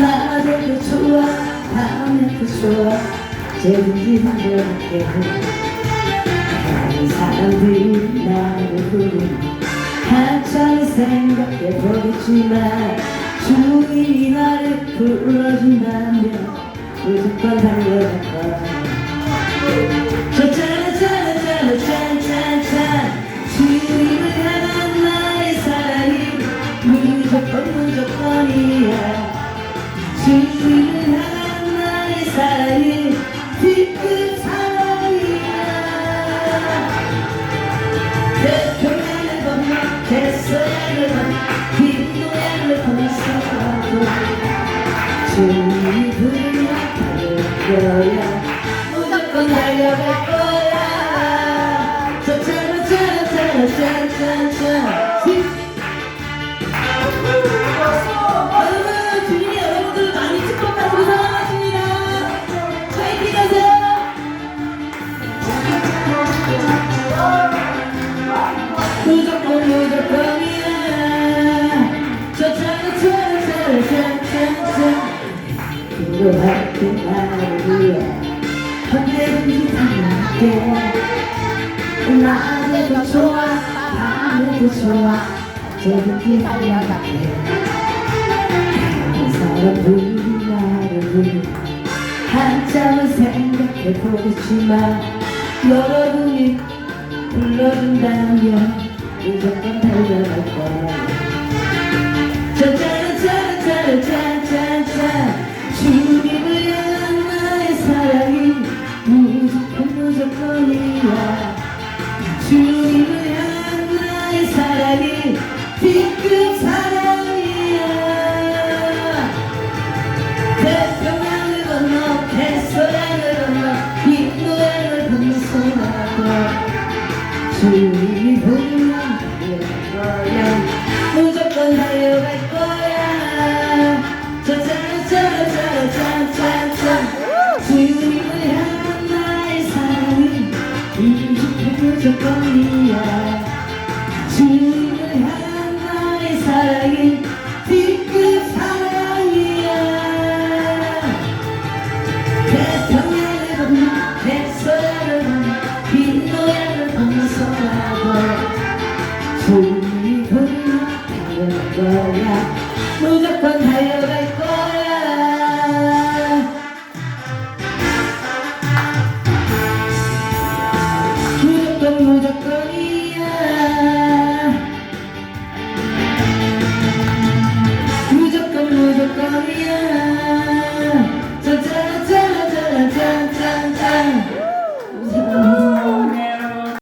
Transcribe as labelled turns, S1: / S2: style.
S1: 낮에도 좋아 밤에도 좋아 제든지 달려갈게 많은 사람들이 나를 부르니 한참 생각해 보겠지만 주인이 나를 불러준다면 무조건 달려갈 거야 주님을 향한 나의 사랑이 뒤끝 사랑이야 태평양을 건너 대서양을 건너 빈노양을 건너서도 주님이 부르면 달려갈 거야 무조건 달려갈 거야 달려갈게 낮에도 좋아 밤에도 좋아. 언제든지 달려갈게 한 사람들이 나를 부르 한참은 생각해 보겠지만 여러분이 불러준다면 사랑이 B급 사랑이야 건너서라도 주님이 부르면 달려갈 거야. 무조건 달려갈